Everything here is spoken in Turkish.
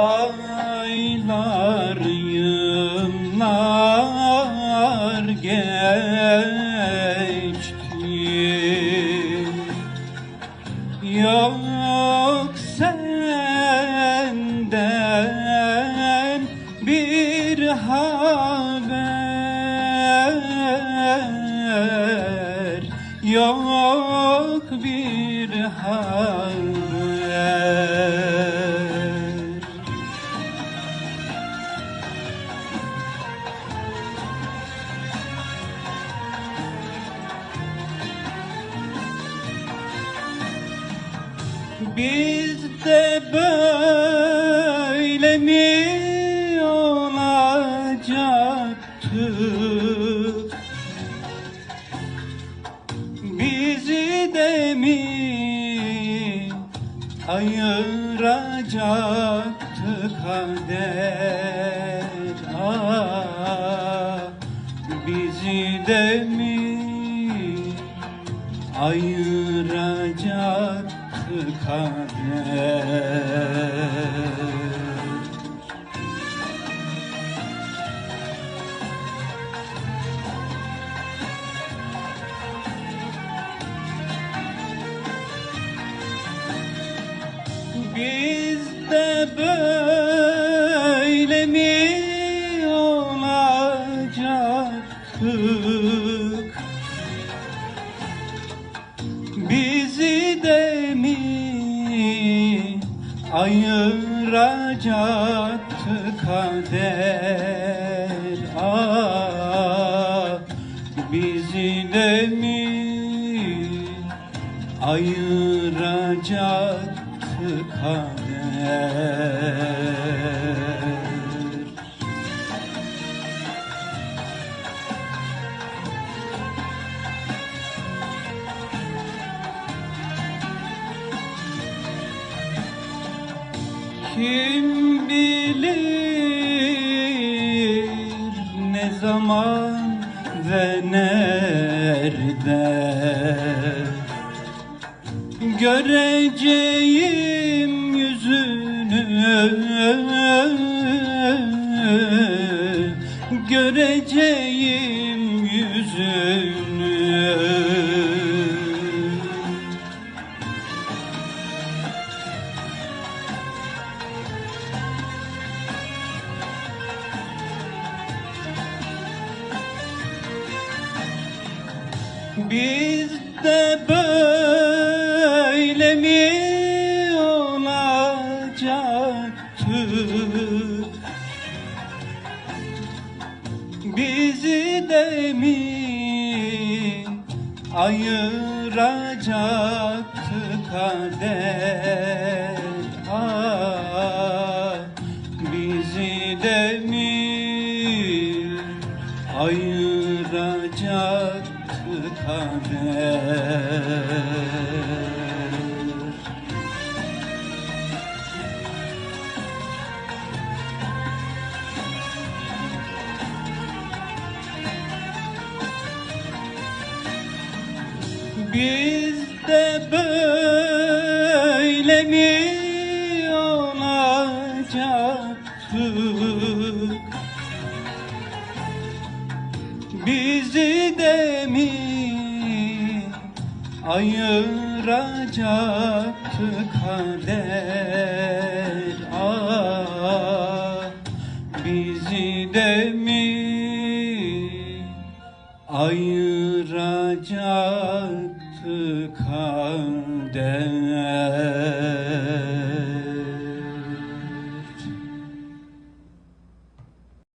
Aylar yıllar geçti. Yok senden bir haber Yok bir haber Biz de böyle mi olacaktık? Bizi de mi ayıracaktı kader? Ah, bizi de mi ayıracaktı kader Biz de böyle mi olacaktık? Bizi ayıracaktı kader? Ah, bizi de mi ayıracaktı kader? Kim bilir ne zaman ve nerede? Göreceğim yüzünü Göreceğim yüzünü Biz de böyle mi olacaktık? Bizi de mi ayıracaktı kader? Ah, bizi de mi ayıracaktı kader? Biz bizi de mi ayıracaktı kader? Ah bizi de mi ayıracaktı kader?